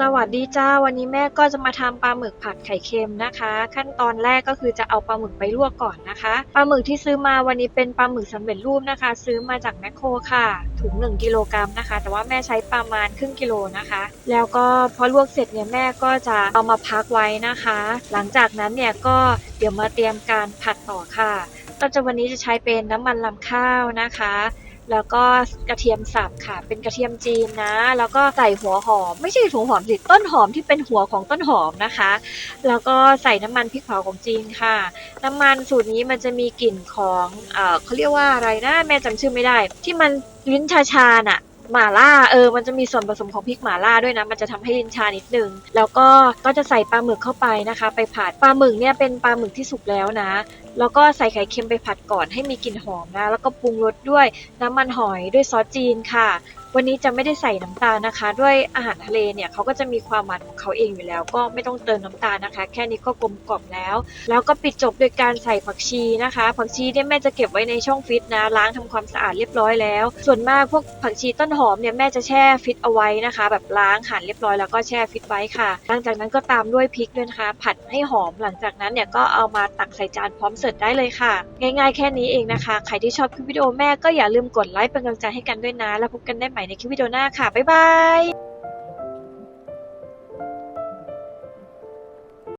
สวัสดีจ้า วันนี้แม่ก็จะมาทำปลาหมึกผัดไข่เค็มนะคะ ขั้นตอนแรกก็คือจะเอาปลาหมึกไปลวกก่อนนะคะปลาหมึกที่ซื้อมาวันนี้เป็นปลาหมึกสำเร็จรูปนะคะ ซื้อมาจากแมคโครค่ะถุง1กิโลกรัมนะคะ แต่ว่าแม่ใช้ประมาณครึ่งกิโลนะคะ แล้วก็พอลวกเสร็จเนี่ยแม่ก็จะเอามาพักไว้นะคะ หลังจากนั้นเนี่ยก็เดี๋ยวมาเตรียมการผัดต่อค่ะก็จะวันนี้จะใช้เป็นน้ำมันลำข้าวนะคะ แล้วก็กระเทียมสับค่ะ เป็นกระเทียมจีนนะ แล้วก็ใส่หัวหอม ไม่ใช่หัวหอมสิต้นหอมที่เป็นหัวของต้นหอมนะคะ แล้วก็ใส่น้ำมันพริกเผาของจีนค่ะ น้ำมันสูตรนี้มันจะมีกลิ่นของเออเขาเรียกว่าอะไรนะแม่จำชื่อไม่ได้ ที่มันลิ้นชาชาน่ะหม่าล่าเออ มันจะมีส่วนผสมของพริกหม่าล่าด้วยนะ มันจะทำให้ลิ้นชานิดนึง แล้วก็ก็จะใส่ปลาหมึกเข้าไปนะคะ ไปผัดปลาหมึกเนี่ยเป็นปลาหมึกที่สุกแล้วนะ แล้วก็ใส่ไข่เค็มไปผัดก่อนให้มีกลิ่นหอมนะ แล้วก็ปรุงรสด้วยน้ำมันหอยด้วยซอสจีนค่ะ วันนี้จะไม่ได้ใส่น้ำตาลนะคะ ด้วยอาหารทะเลเนี่ยเขาก็จะมีความหวานของเขาเองอยู่แล้ว ก็ไม่ต้องเติมน้ำตาลนะคะ แค่นี้ก็กลมกล่อมแล้ว แล้วก็ปิดจบด้วยการใส่ผักชีนะคะ ผักชีเนี่ยแม่จะเก็บไว้ในช่องฟิตนะล้างทำความสะอาดเรียบร้อยแล้ว ส่วนมากพวกผักชีต้นหอมเนี่ยแม่จะแช่ฟิตเอาไว้นะคะ แบบล้างหั่นเรียบร้อยแล้วก็แช่ฟิตไว้ค่ะ หลังจากนั้นก็ตามด้วยพริกด้วยนะคะ ผัดให้หอมหลังจากนั้นเนี่ยก็เอามาตักใส่จานพร้อมสิร์ตได้เลยค่ะ ง่ายๆแค่นี้เองนะคะ ใครที่ชอบคลิปวิดีโอแม่ก็อย่าลืมกดไลค์เป็นกำลังใจให้กันด้วยนะ แล้วพบกันได้ใหม่ในคลิปวิดีโอหน้าค่ะ บ๊ายบาย